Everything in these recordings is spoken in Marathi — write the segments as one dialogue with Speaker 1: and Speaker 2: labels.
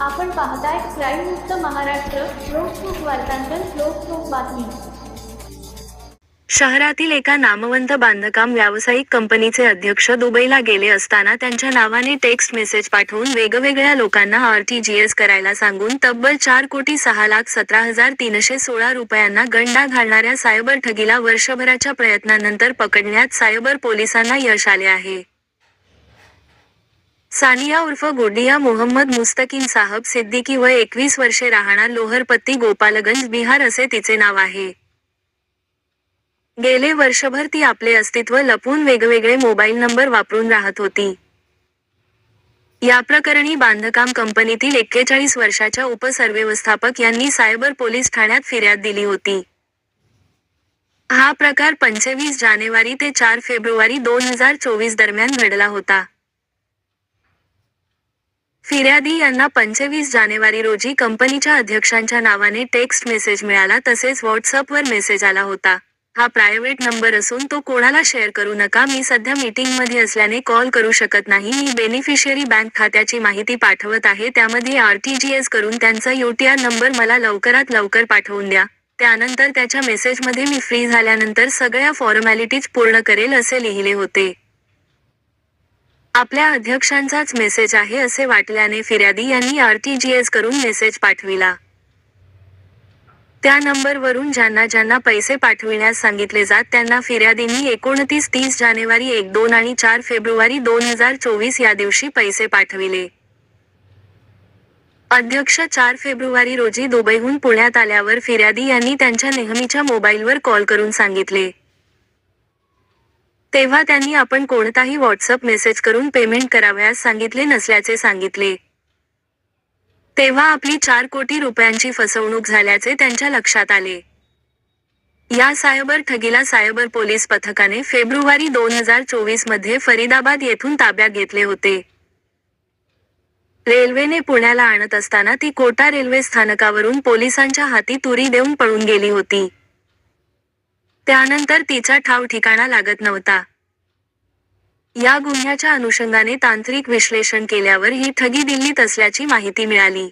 Speaker 1: आपण पाहताय क्राईम मुक्त महाराष्ट्र लोकसुख वार्तांकन लोकसुख बातमी.
Speaker 2: शहरातील एका नामवंत बांधकाम व्यावसायिक कंपनीचे अध्यक्ष दुबईला गेले असताना त्यांच्या नावाने टेक्स्ट मेसेज पाठवून वेगवेगळ्या लोकांना आरटीजीएस करायला सांगून तब्बल चार कोटी सहा लाख सतरा हजार तीनशे सोळा रुपयांना गंडा घालणाऱ्या सायबर ठगीला वर्षभराच्या प्रयत्नानंतर पकडण्यात सायबर पोलिसांना यश आले आहे. सानिया उर्फ गोडिया मोहम्मद मुस्तकीन साहब सिद्दीकी वय एकवीस वर्षे राहणार लोहरपत्ती गोपालगंज बिहार असे तिचे नाव आहे. गेले वर्षभर ती आपले अस्तित्व लपवून वेगवेगळे मोबाईल नंबर वापरून राहत होती. या प्रकरणी बांधकाम कंपनीतील एक्केचाळीस वर्षाच्या उपसर्व्यवस्थापक यांनी सायबर पोलीस ठाण्यात फिर्याद दिली होती. हा प्रकार पंचवीस जानेवारी ते चार फेब्रुवारी दोन हजार चोवीस दरम्यान घडला होता. फिर्यादी यांना पंचवीस जानेवारी रोजी कंपनीच्या अध्यक्षांच्या नावाने टेक्स्ट मेसेज मिळाला तसेच व्हॉट्सअपवर मेसेज आला होता. हा प्रायव्हेट नंबर असून तो कोणाला शेअर करू नका मी सध्या मीटिंगमध्ये असल्याने कॉल करू शकत नाही मी बेनिफिशियरी बँक खात्याची माहिती पाठवत आहे त्यामध्ये आरटीजीएस करून त्यांचा युटीआर नंबर मला लवकरात लवकर पाठवून द्या. त्यानंतर त्याच्या मेसेजमध्ये मी फ्री झाल्यानंतर सगळ्या फॉर्मॅलिटीज पूर्ण करेल असे लिहिले होते. आपल्या अध्यक्षांचाच मेसेज आहे असे वाटल्याने फिर्यादी यांनी आरटीजीएस करून मेसेज पाठविला. त्या नंबरवरून ज्यांना ज्यांना पैसे पाठविण्यास सांगितले जात त्यांना फिर्यादींनी एकोणतीस तीस जानेवारी एक दोन आणि चार फेब्रुवारी दोन हजार चोवीस या दिवशी पैसे पाठविले. अध्यक्ष चार फेब्रुवारी रोजी दुबईहून पुण्यात आल्यावर फिर्यादी यांनी त्यांच्या नेहमीच्या मोबाईलवर कॉल करून सांगितले. तेव्हा त्यांनी आपण कोणताही व्हॉट्सअप मेसेज करून पेमेंट करावयास सांगितले नसल्याचे सांगितले. तेव्हा आपली चार कोटी रुपयांची फसवणूक झाल्याचे त्यांच्या लक्षात आले. या सायबर ठगीला सायबर पोलीस पथकाने फेब्रुवारी दोन हजार चोवीसमध्ये फरीदाबाद येथून ताब्यात घेतले होते. रेल्वेने पुण्याला आणत असताना ती कोटा रेल्वे स्थानकावरून पोलिसांच्या हाती तुरी देऊन पळून गेली होती. त्यानंतर तिचा ठाव ठिकाणा लागत नव्हता. या गुन्ह्याच्या अनुषंगाने तांत्रिक विश्लेषण केल्यावर ही ठगी दिल्लीत असल्याची माहिती मिळाली.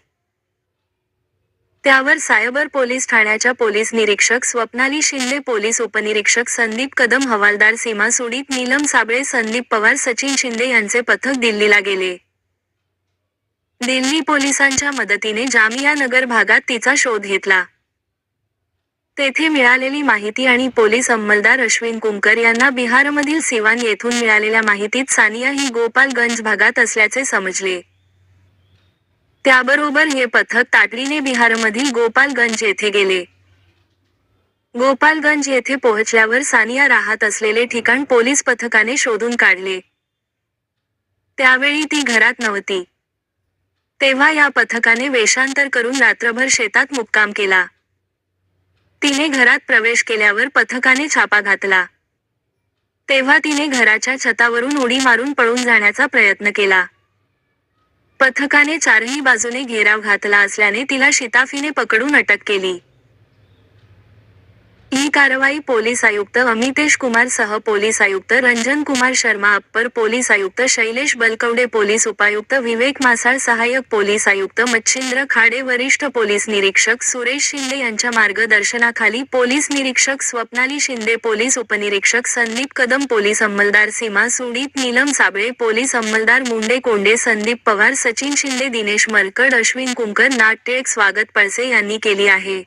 Speaker 2: त्यावर सायबर पोलीस ठाण्याच्या पोलीस निरीक्षक स्वप्नाली शिंदे पोलीस उपनिरीक्षक संदीप कदम हवालदार सीमा सुडीत नीलम साबळे संदीप पवार सचिन शिंदे यांचे पथक दिल्लीला गेले. दिल्ली पोलिसांच्या मदतीने जामिया नगर भागात तिचा शोध घेतला. तेथे मिळालेली माहिती आणि पोलीस अंमलदार अश्विन कुंकर यांना बिहारमधील सिवान येथून मिळालेल्या माहितीत सानिया ही गोपालगंज भागात असल्याचे समजले. त्याबरोबर हे पथक तातडीने बिहारमधील गोपालगंज येथे गेले. गोपालगंज येथे पोहोचल्यावर सानिया राहत असलेले ठिकाण पोलीस पथकाने शोधून काढले. त्यावेळी ती घरात नव्हती. तेव्हा या पथकाने वेषांतर करून रात्रभर शेतात मुक्काम केला. तिने घरात प्रवेश केल्यावर पथकाने छापा घातला. तेव्हा तिने घराच्या छतावरून उडी मारून पळून जाण्याचा प्रयत्न केला. पथकाने चारही बाजूने घेराव घातला असल्याने तिला शिताफीने पकडून अटक केली. कारवाई पोलीस आयुक्त अमितेश कुमार सह पोलीस आयुक्त रंजन कुमार शर्मा अप्पर पोलीस आयुक्त शैलेश बलकवडे पोलीस उपायुक्त विवेक मासाळ सहाय्यक पोलीस आयुक्त मच्छिंद्र खाडे वरिष्ठ पोलीस निरीक्षक सुरेश शिंदे यांच्या मार्गदर्शनाखाली पोलीस निरीक्षक स्वप्नाली शिंदे पोलीस उपनिरीक्षक संदीप कदम पोलीस अंमलदार सीमा सुडीत नीलम साबळे पोलीस अंमलदार मुंडे कोंडे संदीप पवार सचिन शिंदे दिनेश मरकड अश्विन कुंकर नाट्यक स्वागत पळसे यांनी केली आहे.